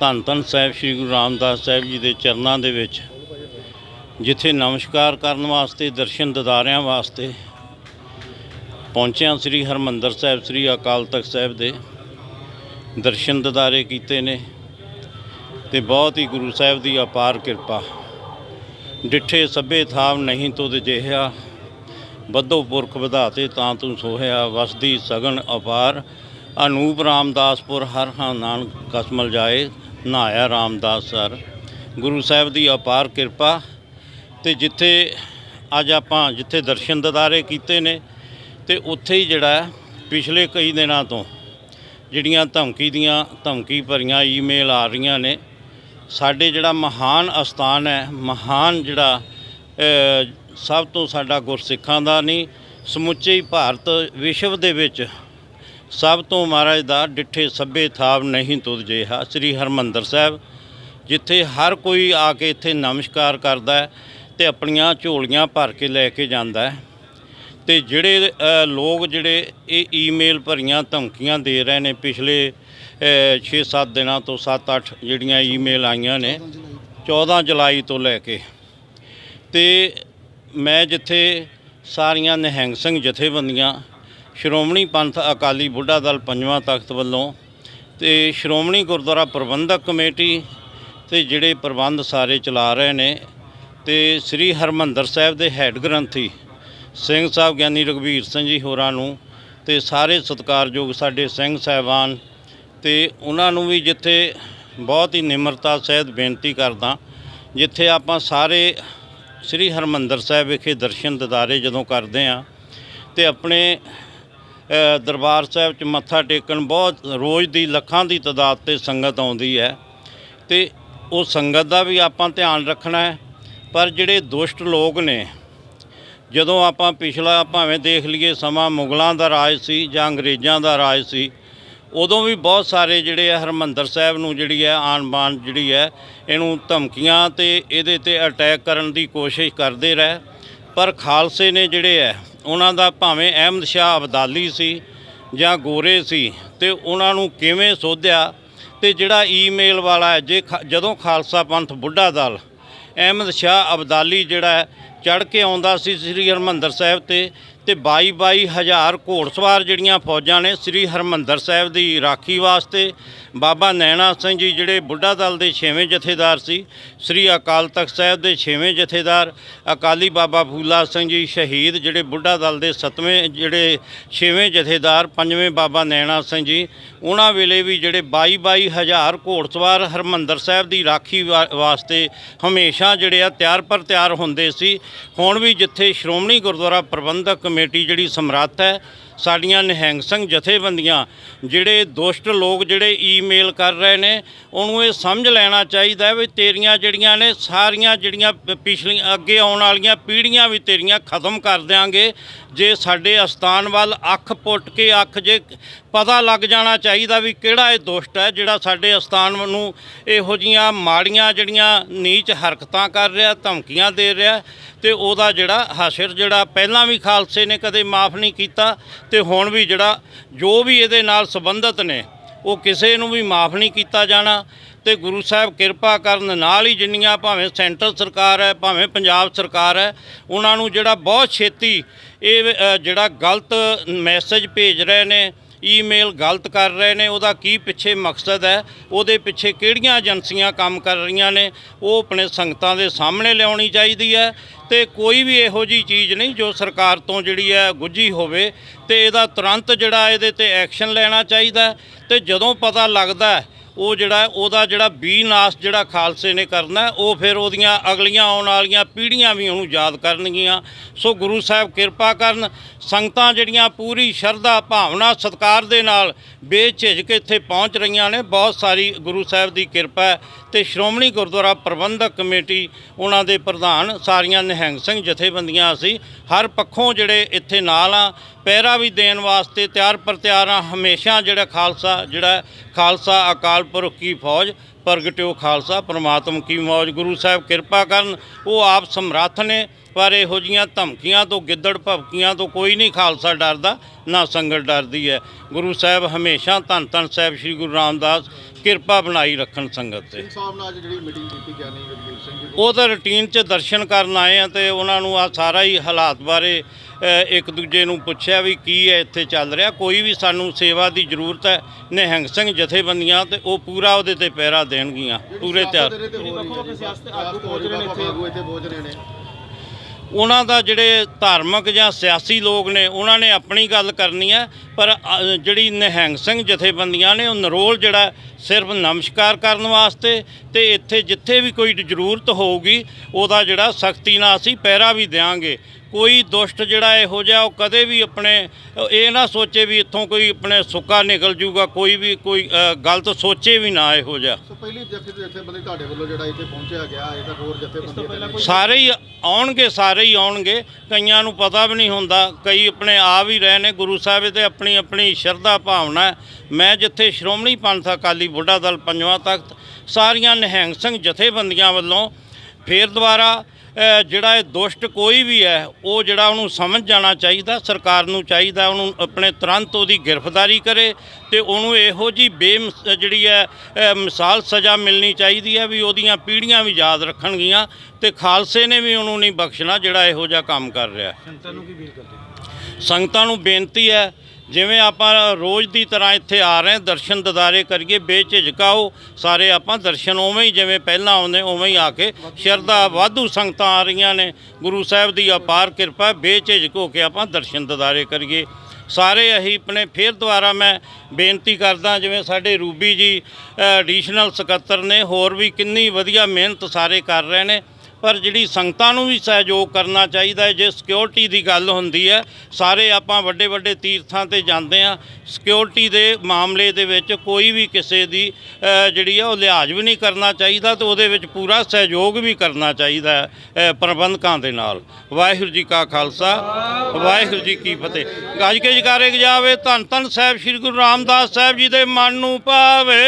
ਧੰਨ ਧੰਨ ਸਾਹਿਬ ਸ੍ਰੀ ਗੁਰੂ ਰਾਮਦਾਸ ਸਾਹਿਬ ਜੀ ਦੇ ਚਰਨਾਂ ਦੇ ਵਿੱਚ, ਜਿੱਥੇ ਨਮਸਕਾਰ ਕਰਨ ਵਾਸਤੇ, ਦਰਸ਼ਨ ਦਿਦਾਰਿਆਂ ਵਾਸਤੇ ਪਹੁੰਚਿਆ ਸ੍ਰੀ ਹਰਮੰਦਰ ਸਾਹਿਬ, ਸ੍ਰੀ ਅਕਾਲ ਤਖਤ ਸਾਹਿਬ ਦੇ। ਦਰਸ਼ਨ ਦਿਦਾਰੇ ਕੀਤੇ ਨੇ ਤੇ ਬਹੁਤ ਹੀ ਗੁਰੂ ਸਾਹਿਬ ਦੀ ਅਪਾਰ ਕਿਰਪਾ। ਡਿੱਠੇ ਸਭੇ ਥਾਵ ਨਹੀਂ ਤੁਧ ਜਿਹਾ ਬੱਧੋ ਪੁਰਖ ਵਧਾਤੇ ਤਾਂ ਤੂੰ ਸੋਹਿਆ, ਵਸਦੀ ਸਗਨ ਅਪਾਰ। ਅਨੂਪ ਰਾਮਦਾਸਪੁਰ ਹਰ ਹਾਂ ਨਾਨਕ ਕਸਮਲ ਜਾਏ ਨਹਾਇਆ ਰਾਮਦਾਸ ਸਰ। ਗੁਰੂ ਸਾਹਿਬ ਦੀ ਅਪਾਰ ਕਿਰਪਾ ਤੇ ਜਿੱਥੇ ਅੱਜ ਆਪਾਂ ਜਿੱਥੇ ਦਰਸ਼ਨ ਦਿਦਾਰੇ ਕੀਤੇ ਨੇ ਤੇ ਉੱਥੇ ਹੀ ਜਿਹੜਾ ਪਿਛਲੇ ਕਈ ਦਿਨਾਂ ਤੋਂ ਜਿਹੜੀਆਂ ਧਮਕੀ ਦੀਆਂ ਧਮਕੀ ਭਰੀਆਂ ਈਮੇਲ ਆ ਰਹੀਆਂ ਨੇ, ਸਾਡੇ ਜਿਹੜਾ ਮਹਾਨ ਅਸਥਾਨ ਹੈ, ਮਹਾਨ ਜਿਹੜਾ ਸਭ ਤੋਂ ਸਾਡਾ ਗੁਰਸਿੱਖਾਂ ਦਾ ਨਹੀਂ, ਸਮੁੱਚੇ ਭਾਰਤ ਵਿਸ਼ਵ ਦੇ ਵਿੱਚ ਸਭ ਤੋਂ ਮਹਾਰਾਜ ਦਾ ਡਿੱਠੇ ਸਭੇ ਥਾਵ ਨਹੀਂ ਤੁਧ ਜਿਹਾ, ਸ੍ਰੀ ਹਰਮੰਦਰ ਸਾਹਿਬ, ਜਿੱਥੇ ਹਰ ਕੋਈ ਆ ਕੇ ਇੱਥੇ ਨਮਸਕਾਰ ਕਰਦਾ ਹੈ ਤੇ ਆਪਣੀਆਂ ਝੋਲੀਆਂ ਭਰ ਕੇ ਲੈ ਕੇ ਜਾਂਦਾ ਹੈ। ਤੇ ਜਿਹੜੇ ਲੋਕ ਜਿਹੜੇ ਇਹ ਈਮੇਲ ਭਰੀਆਂ ਧਮਕੀਆਂ ਦੇ ਰਹੇ ਨੇ ਪਿਛਲੇ 6-7 ਦਿਨਾਂ ਤੋਂ 7-8 ਜਿਹੜੀਆਂ ਈਮੇਲ ਆਈਆਂ ਨੇ 14 ਜੁਲਾਈ ਤੋਂ ਲੈ ਕੇ। ਤੇ ਮੈਂ ਜਿੱਥੇ ਸਾਰੀਆਂ ਨਿਹੰਗ ਸਿੰਘ ਜਥੇਬੰਦੀਆਂ ਸ਼੍ਰੋਮਣੀ ਪੰਥ ਅਕਾਲੀ ਬੁੱਢਾ ਦਲ ਪੰਜਵਾਂ ਤਖਤ ਵੱਲੋਂ ਤੇ ਸ਼੍ਰੋਮਣੀ ਗੁਰਦੁਆਰਾ ਪ੍ਰਬੰਧਕ ਕਮੇਟੀ ਤੇ ਜਿਹੜੇ ਪ੍ਰਬੰਧ ਸਾਰੇ ਚਲਾ ਰਹੇ ਨੇ ਤੇ ਸ੍ਰੀ ਹਰਮੰਦਰ ਸਾਹਿਬ ਦੇ ਹੈੱਡ ਗ੍ਰੰਥੀ ਸਿੰਘ ਸਾਹਿਬ ਗਿਆਨੀ ਰਘਵੀਰ ਸਿੰਘ ਜੀ ਹੋਰਾਂ ਨੂੰ ਤੇ ਸਾਰੇ ਸਤਿਕਾਰਯੋਗ ਸਾਡੇ ਸਿੰਘ ਸਾਹਿਬਾਨ ਤੇ ਉਹਨਾਂ ਨੂੰ ਵੀ ਜਿੱਥੇ ਬਹੁਤ ਹੀ ਨਿਮਰਤਾ ਸਹਿਤ ਬੇਨਤੀ ਕਰਦਾ, ਜਿੱਥੇ ਆਪਾਂ ਸਾਰੇ ਸ੍ਰੀ ਹਰਮੰਦਰ ਸਾਹਿਬ ਵਿਖੇ ਦਰਸ਼ਨ ਦਿਦਾਰੇ ਜਦੋਂ ਕਰਦੇ ਆ ਤੇ ਆਪਣੇ ਦਰਬਾਰ ਸਾਹਿਬ 'ਚ ਮੱਥਾ ਟੇਕਣ ਬਹੁਤ ਰੋਜ਼ ਦੀ ਲੱਖਾਂ ਦੀ ਤਾਦਾਦ ਤੇ ਸੰਗਤ ਆਉਂਦੀ ਹੈ ਤੇ ਉਹ ਸੰਗਤ ਦਾ ਵੀ ਆਪਾਂ ਧਿਆਨ ਰੱਖਣਾ ਹੈ। ਪਰ ਜਿਹੜੇ ਦੁਸ਼ਟ ਲੋਕ ਨੇ, ਜਦੋਂ ਆਪਾਂ ਪਿਛਲਾ ਭਾਵੇਂ ਦੇਖ ਲਈਏ ਸਮਾਂ ਮੁਗਲਾਂ ਦਾ ਰਾਜ ਸੀ ਜਾਂ ਅੰਗਰੇਜ਼ਾਂ ਦਾ ਰਾਜ ਸੀ, ਉਦੋਂ ਵੀ ਬਹੁਤ ਸਾਰੇ ਜਿਹੜੇ ਆ ਹਰਮੰਦਰ ਸਾਹਿਬ ਨੂੰ ਜਿਹੜੀ ਹੈ ਆਣ ਬਾਣ ਜਿਹੜੀ ਹੈ, ਇਹਨੂੰ ਧਮਕੀਆਂ ਤੇ ਇਹਦੇ ਤੇ ਅਟੈਕ ਕਰਨ ਦੀ ਕੋਸ਼ਿਸ਼ ਕਰਦੇ ਰਹੇ। ਪਰ ਖਾਲਸੇ ਨੇ ਜਿਹੜੇ ਹੈ ਉਹਨਾਂ ਦਾ ਭਾਵੇਂ ਅਹਿਮਦ ਸ਼ਾਹ ਅਬਦਾਲੀ ਸੀ ਜਾਂ ਗੋਰੇ ਸੀ ਤੇ ਉਹਨਾਂ ਨੂੰ ਕਿਵੇਂ ਸੋਧਿਆ ਤੇ ਜਿਹੜਾ ਈਮੇਲ ਵਾਲਾ ਹੈ, ਜੇ ਖਾ- ਜਦੋਂ ਖਾਲਸਾ ਪੰਥ ਬੁੱਢਾ ਦਲ, ਅਹਿਮਦ ਸ਼ਾਹ ਅਬਦਾਲੀ ਜਿਹੜਾ ਚੜ ਕੇ ਆਉਂਦਾ ਸੀ ਸ੍ਰੀ ਹਰਮੰਦਰ ਸਾਹਿਬ ਤੇ ਤੇ 22 22 ਹਜ਼ਾਰ ਘੋੜਸਵਾਰ ਜਿਹੜੀਆਂ ਫੌਜਾਂ ਨੇ ਸ੍ਰੀ ਹਰਮੰਦਰ ਸਾਹਿਬ ਦੀ ਰਾਖੀ ਵਾਸਤੇ, ਬਾਬਾ ਨੈਣਾ ਸਿੰਘ ਜੀ ਜਿਹੜੇ ਬੁੱਢਾ ਦਲ ਦੇ 6ਵੇਂ ਜਥੇਦਾਰ ਸੀ, ਸ੍ਰੀ ਅਕਾਲ ਤਖਤ ਸਾਹਿਬ ਦੇ 6ਵੇਂ ਜਥੇਦਾਰ, ਅਕਾਲੀ ਬਾਬਾ ਫੂਲਾ ਸਿੰਘ ਜੀ ਸ਼ਹੀਦ ਜਿਹੜੇ ਬੁੱਢਾ ਦਲ ਦੇ 7ਵੇਂ ਜਿਹੜੇ 6ਵੇਂ ਜਥੇਦਾਰ 5ਵੇਂ ਬਾਬਾ ਨੈਣਾ ਸਿੰਘ ਜੀ, ਉਹਨਾਂ ਵੇਲੇ ਵੀ ਜਿਹੜੇ 22 22 ਹਜ਼ਾਰ ਘੋੜਸਵਾਰ ਹਰਮੰਦਰ ਸਾਹਿਬ ਦੀ ਰਾਖੀ ਵਾ- ਵਾਸਤੇ ਹਮੇਸ਼ਾ ਜਿਹੜੇ ਆ ਤਿਆਰ ਪਰ ਤਿਆਰ ਹੁੰਦੇ ਸੀ ਹੁਣ ਵੀ ਜਿੱਥੇ ਸ਼੍ਰੋਮਣੀ ਗੁਰਦੁਆਰਾ ਪ੍ਰਬੰਧਕ ਕਮੇਟੀ ਜਿਹੜੀ ਸਮਰੱਥ ਹੈ ਸਾਡੀਆਂ ਨਿਹੰਗ ਸਿੰਘ ਜਥੇਬੰਦੀਆਂ, ਜਿਹੜੇ ਦੁਸ਼ਟ ਲੋਕ ਜਿਹੜੇ ਈਮੇਲ ਕਰ ਰਹੇ ਨੇ, ਉਹਨੂੰ ਇਹ ਸਮਝ ਲੈਣਾ ਚਾਹੀਦਾ ਵੀ ਤੇਰੀਆਂ ਜਿਹੜੀਆਂ ਨੇ, ਸਾਰੀਆਂ ਜਿਹੜੀਆਂ ਪ- ਪਿਛਲੀਆਂ, ਅੱਗੇ ਆਉਣ ਵਾਲੀਆਂ ਪੀੜ੍ਹੀਆਂ ਵੀ ਤੇਰੀਆਂ ਖਤਮ ਕਰ ਦਿਆਂਗੇ। ਜੇ ਸਾਡੇ ਅਸਥਾਨ ਵੱਲ ਅੱਖ ਪੁੱਟ ਕੇ ਅੱਖ ਜੇ ਪਤਾ ਲੱਗ ਜਾਣਾ ਚਾਹੀਦਾ ਵੀ ਕਿਹੜਾ ਇਹ ਦੁਸ਼ਟ ਹੈ, ਜਿਹੜਾ ਸਾਡੇ ਅਸਥਾਨ ਨੂੰ ਇਹੋ ਜੀਆਂ ਮਾੜੀਆਂ ਜਿਹੜੀਆਂ ਨੀਚ ਹਰਕਤਾਂ ਕਰ ਰਿਹਾ, ਧਮਕੀਆਂ ਦੇ ਰਿਹਾ ਤੇ ਉਹਦਾ ਜਿਹੜਾ ਹਸ਼ਰ ਜਿਹੜਾ ਪਹਿਲਾਂ ਵੀ ਖਾਲਸੇ ਨੇ ਕਦੇ ਮਾਫ ਨਹੀਂ ਕੀਤਾ ਤੇ ਹੁਣ ਵੀ ਜਿਹੜਾ ਜੋ ਵੀ ਇਹਦੇ ਨਾਲ ਸੰਬੰਧਿਤ ਨੇ, ਉਹ ਕਿਸੇ ਨੂੰ ਵੀ ਮਾਫ ਨਹੀਂ ਕੀਤਾ ਜਾਣਾ। ਤੇ ਗੁਰੂ ਸਾਹਿਬ ਕਿਰਪਾ ਕਰਨ ਨਾਲ ਹੀ ਜਿੰਨੀਆਂ ਭਾਵੇਂ ਸੈਂਟਰ ਸਰਕਾਰ ਹੈ, ਭਾਵੇਂ ਪੰਜਾਬ ਸਰਕਾਰ ਹੈ, ਉਹਨਾਂ ਨੂੰ ਜਿਹੜਾ ਬਹੁਤ ਛੇਤੀ ਇਹ ਜਿਹੜਾ ਗਲਤ ਮੈਸੇਜ ਭੇਜ ਰਹੇ ਨੇ ਈਮੇਲ ਗਲਤ ਕਰ ਰਹੇ ਨੇ, ਉਹਦਾ ਕੀ ਪਿੱਛੇ ਮਕਸਦ ਹੈ, ਉਹਦੇ ਪਿੱਛੇ ਕਿਹੜੀਆਂ ਏਜੰਸੀਆਂ ਕੰਮ ਕਰ ਰਹੀਆਂ ਨੇ, ਉਹ ਆਪਣੇ ਸੰਗਤਾਂ ਦੇ ਸਾਹਮਣੇ ਲਿਆਉਣੀ ਚਾਹੀਦੀ ਹੈ ਤੇ ਕੋਈ ਵੀ ਇਹੋ ਜੀ ਚੀਜ਼ ਨਹੀਂ ਜੋ ਸਰਕਾਰ ਤੋਂ ਜਿਹੜੀ ਹੈ ਗੁੱਝੀ ਹੋਵੇ ਤੇ ਇਹਦਾ ਤੁਰੰਤ ਜਿਹੜਾ ਇਹਦੇ ਤੇ ਐਕਸ਼ਨ ਲੈਣਾ ਚਾਹੀਦਾ ਹੈ ਤੇ ਜਦੋਂ ਪਤਾ ਲੱਗਦਾ ਉਹ ਜਿਹੜਾ ਉਹਦਾ ਜਿਹੜਾ ਬੀਨਾਸ਼ ਜਿਹੜਾ ਖਾਲਸੇ ਨੇ ਕਰਨਾ ਉਹ ਫਿਰ ਉਹਦੀਆਂ ਅਗਲੀਆਂ ਆਉਣ ਵਾਲੀਆਂ ਪੀੜ੍ਹੀਆਂ ਵੀ ਉਹਨੂੰ ਯਾਦ ਕਰਨਗੀਆਂ। ਸੋ ਗੁਰੂ ਸਾਹਿਬ ਕਿਰਪਾ ਕਰਨ, ਸੰਗਤਾਂ ਜਿਹੜੀਆਂ ਪੂਰੀ ਸ਼ਰਧਾ, ਭਾਵਨਾ, ਸਤਿਕਾਰ ਦੇ ਨਾਲ ਬੇਝਿਜਕ ਇੱਥੇ ਪਹੁੰਚ ਰਹੀਆਂ ਨੇ, ਬਹੁਤ ਸਾਰੀ ਗੁਰੂ ਸਾਹਿਬ ਦੀ ਕਿਰਪਾ ਹੈ। ਤੇ ਸ਼੍ਰੋਮਣੀ ਗੁਰਦੁਆਰਾ ਪ੍ਰਬੰਧਕ ਕਮੇਟੀ, ਉਹਨਾਂ ਦੇ ਪ੍ਰਧਾਨ ਸਾਰੀਆਂ ਨਿਹੰਗ ਸਿੰਘ ਜਥੇਬੰਦੀਆਂ ਅਸੀਂ ਹਰ ਪੱਖੋਂ ਜਿਹੜੇ ਇੱਥੇ ਨਾਲ ਆ ਪਹਿਰਾ ਵੀ ਦੇਣ ਵਾਸਤੇ ਤਿਆਰ ਪਰ ਤਿਆਰ ਆ। ਹਮੇਸ਼ਾ ਜਿਹੜਾ ਖਾਲਸਾ ਜਿਹੜਾ ਖਾਲਸਾ ਅਕਾਲ ਪੁਰਖ ਕੀ ਫੌਜ ਪ੍ਰਗਟਿਓ ਖਾਲਸਾ ਪ੍ਰਮਾਤਮ ਕੀ ਮੌਜ ਗੁਰੂ ਸਾਹਿਬ ਕਿਰਪਾ ਕਰਨ। ਉਹ ਆਪ ਸਮਰੱਥ ਨੇ ਪਰ ਇਹੋ ਜੀਆਂ ਧਮਕੀਆਂ ਤੋਂ ਗਿੱਦੜ ਭਵਕੀਆਂ ਤੋਂ ਕੋਈ ਨਹੀਂ ਖਾਲਸਾ ਡਰਦਾ ਨਾ ਸੰਗਤ ਡਰਦੀ ਹੈ। ਗੁਰੂ ਸਾਹਿਬ ਹਮੇਸ਼ਾ ਧੰਨ ਧੰਨ ਸਾਹਿਬ ਸ੍ਰੀ ਗੁਰੂ ਰਾਮਦਾਸ ਕਿਰਪਾ ਬਣਾਈ ਰੱਖਣ ਸੰਗਤ ਤੇ। ਸਿੰਘ ਸਾਹਿਬ ਨਾਲ ਅੱਜ ਜਿਹੜੀ ਮੀਟਿੰਗ ਕੀਤੀ ਗਿਆਨੀ ਰਣਜੀਤ ਸਿੰਘ ਜੀ ਉਹ ਤਾਂ ਰੁਟੀਨ 'ਚ ਦਰਸ਼ਨ ਕਰਨ ਆਏ ਆ ਤੇ ਉਹਨਾਂ ਨੂੰ ਆ ਸਾਰਾ ਹੀ ਹਾਲਾਤ ਬਾਰੇ ਇੱਕ ਦੂਜੇ ਨੂੰ ਪੁੱਛਿਆ ਵੀ ਕੀ ਹੈ ਇੱਥੇ ਚੱਲ ਰਿਹਾ। ਕੋਈ ਵੀ ਸਾਨੂੰ ਸੇਵਾ ਦੀ ਜ਼ਰੂਰਤ ਹੈ ਨਿਹੰਗ ਸਿੰਘ ਜਥੇਬੰਦੀਆਂ ਤੇ ਉਹ ਪੂਰਾ ਉਹਦੇ ਤੇ ਪਹਿਰਾ ਦੇਣਗੀਆਂ ਪੂਰੇ ਤਿਆਰ। ਉਹਨਾਂ ਦਾ ਜਿਹੜੇ ਧਾਰਮਿਕ ਜਾਂ ਸਿਆਸੀ ਲੋਕ ਨੇ ਉਹਨਾਂ ਨੇ ਆਪਣੀ ਗੱਲ ਕਰਨੀ ਹੈ ਪਰ ਅ, ਜਿਹੜੀ ਨਿਹੰਗ ਸਿੰਘ ਜਥੇਬੰਦੀਆਂ ਨੇ ਉਹ ਨਰੋਲ ਜਿਹੜਾ ਸਿਰਫ ਨਮਸਕਾਰ ਕਰਨ ਵਾਸਤੇ ਤੇ ਇੱਥੇ ਜਿੱਥੇ ਵੀ ਕੋਈ ਜ਼ਰੂਰਤ ਹੋਊਗੀ ਉਹਦਾ ਜਿਹੜਾ ਸਖਤੀ ਨਾਲ ਅਸੀਂ ਪਹਿਰਾ ਵੀ ਦੇਵਾਂਗੇ ਕੋਈ ਦੁਸ਼ਟ ਜਿਹੜਾ ਇਹੋ ਜਿਹਾ ਉਹ ਕਦੇ ਵੀ ਆਪਣੇ ਇਹ ਨਾ ਸੋਚੇ ਵੀ ਇੱਥੋਂ ਕੋਈ ਆਪਣੇ ਸੁੱਕਾ ਨਿਕਲ ਜੂਗਾ ਕੋਈ ਵੀ ਕੋਈ ਗਲਤ ਸੋਚੇ ਵੀ ਨਾ ਇਹੋ ਜਿਹਾ ਸੋ ਪਹਿਲੀ ਜਥੇ ਜਥੇਬੰਦੀ ਤੁਹਾਡੇ ਵੱਲੋਂ ਜਿਹੜਾ ਇੱਥੇ ਪਹੁੰਚਿਆ ਗਿਆ ਇਹ ਤਾਂ ਹੋਰ ਜਥੇਬੰਦੀ ਸਾਰੇ ਹੀ ਆਉਣਗੇ ਸਾਰੇ ਹੀ ਆਉਣਗੇ ਕਈਆਂ ਨੂੰ ਪਤਾ ਵੀ ਨਹੀਂ ਹੁੰਦਾ ਕਈ ਆਪਣੇ ਆ ਵੀ ਰਹੇ ਨੇ ਗੁਰੂ ਸਾਹਿਬ ਤੇ ਆਪਣੀ ਆਪਣੀ ਸ਼ਰਧਾ ਭਾਵਨਾ। ਮੈਂ ਜਿੱਥੇ ਸ਼੍ਰੋਮਣੀ ਪੰਥ ਅਕਾਲੀ ਬੁੱਢਾ ਦਲ ਪੰਜਵਾਂ ਤਖਤ ਸਾਰੀਆਂ ਨਿਹੰਗ ਸਿੰਘ ਜਥੇਬੰਦੀਆਂ ਵੱਲੋਂ ਫੇਰ ਦੁਬਾਰਾ ਜਿਹੜਾ ਇਹ ਦੁਸ਼ਟ ਕੋਈ ਵੀ ਹੈ ਉਹ ਜਿਹੜਾ ਉਹਨੂੰ ਸਮਝ ਜਾਣਾ ਚਾਹੀਦਾ ਸਰਕਾਰ ਨੂੰ ਚਾਹੀਦਾ ਉਹਨੂੰ ਆਪਣੇ ਤੁਰੰਤ ਉਹਦੀ ਗ੍ਰਿਫਤਾਰੀ ਕਰੇ ਤੇ ਉਹਨੂੰ ਇਹੋ ਜੀ ਬੇਮ ਜਿਹੜੀ ਹੈ ਮਿਸਾਲ ਸਜ਼ਾ ਮਿਲਣੀ ਚਾਹੀਦੀ ਹੈ ਵੀ ਉਹਦੀਆਂ ਪੀੜ੍ਹੀਆਂ ਵੀ ਯਾਦ ਰੱਖਣਗੀਆਂ ਤੇ ਖਾਲਸੇ ਨੇ ਵੀ ਉਹਨੂੰ ਨਹੀਂ ਬਖਸ਼ਣਾ ਜਿਹੜਾ ਇਹੋ ਜਿਹਾ ਕੰਮ ਕਰ ਰਿਹਾ ਸੰਤਾਂ ਨੂੰ ਕੀ ਅਪੀਲ ਕਰਦੇ ਸੰਗਤਾਂ ਨੂੰ ਬੇਨਤੀ ਹੈ ਜਿਵੇਂ ਆਪਾਂ ਰੋਜ਼ ਦੀ ਤਰ੍ਹਾਂ ਇੱਥੇ ਆ ਰਹੇ ਦਰਸ਼ਨ ਦਿਦਾਰੇ ਕਰੀਏ ਬੇਝਿਜਕਾਓ ਸਾਰੇ ਆਪਾਂ ਦਰਸ਼ਨ ਉਵੇਂ ਹੀ ਜਿਵੇਂ ਪਹਿਲਾਂ ਆਉਂਦੇ ਉਵੇਂ ਹੀ ਆ ਕੇ ਸ਼ਰਧਾ ਵਾਧੂ ਸੰਗਤਾਂ ਆ ਰਹੀਆਂ ਨੇ, ਗੁਰੂ ਸਾਹਿਬ ਦੀ ਅਪਾਰ ਕਿਰਪਾ, ਬੇਝਿਜਕ ਹੋ ਕੇ ਆਪਾਂ ਦਰਸ਼ਨ ਦਿਦਾਰੇ ਕਰੀਏ। ਸਾਰੇ ਅਸੀਂ ਆਪਣੇ ਫੇਰ ਦੁਆਰਾ ਮੈਂ ਬੇਨਤੀ ਕਰਦਾ, ਜਿਵੇਂ ਸਾਡੇ ਰੂਬੀ ਜੀ ਐਡੀਸ਼ਨਲ ਸਕੱਤਰ ਨੇ, ਹੋਰ ਵੀ ਕਿੰਨੀ ਵਧੀਆ ਮਿਹਨਤ ਸਾਰੇ ਕਰ ਰਹੇ ਨੇ। ਪਰ ਜਿਹੜੀ ਸੰਗਤਾਂ ਨੂੰ ਵੀ ਸਹਿਯੋਗ ਕਰਨਾ ਚਾਹੀਦਾ ਹੈ, ਜੇ ਸਿਕਿਉਰਿਟੀ ਦੀ ਗੱਲ ਹੁੰਦੀ ਹੈ, ਸਾਰੇ ਆਪਾਂ ਵੱਡੇ ਵੱਡੇ ਤੀਰਥਾਂ ਤੇ ਜਾਂਦੇ ਆ ਸਿਕਿਉਰਿਟੀ ਦੇ ਮਾਮਲੇ ਦੇ ਵਿੱਚ ਕੋਈ ਵੀ ਕਿਸੇ ਦੀ ਜਿਹੜੀ ਆ ਉਹ ਲਿਹਾਜ਼ ਵੀ ਨਹੀਂ ਕਰਨਾ ਚਾਹੀਦਾ ਤੇ ਉਹਦੇ ਵਿੱਚ ਪੂਰਾ ਸਹਿਯੋਗ ਵੀ ਕਰਨਾ ਚਾਹੀਦਾ ਪ੍ਰਬੰਧਕਾਂ ਦੇ ਨਾਲ। ਵਾਹਿਗੁਰੂ ਜੀ ਕਾ ਖਾਲਸਾ, ਵਾਹਿਗੁਰੂ ਜੀ ਕੀ ਫਤਿਹ। ਗੱਜ ਕੇ ਜਕਾਰੇ ਜਾਵੇ ਧੰਨ ਧੰਨ ਸਾਹਿਬ, ਸ੍ਰੀ ਗੁਰੂ ਰਾਮਦਾਸ ਸਾਹਿਬ ਜੀ ਦੇ ਮਨ ਨੂੰ ਭਾਵੇ।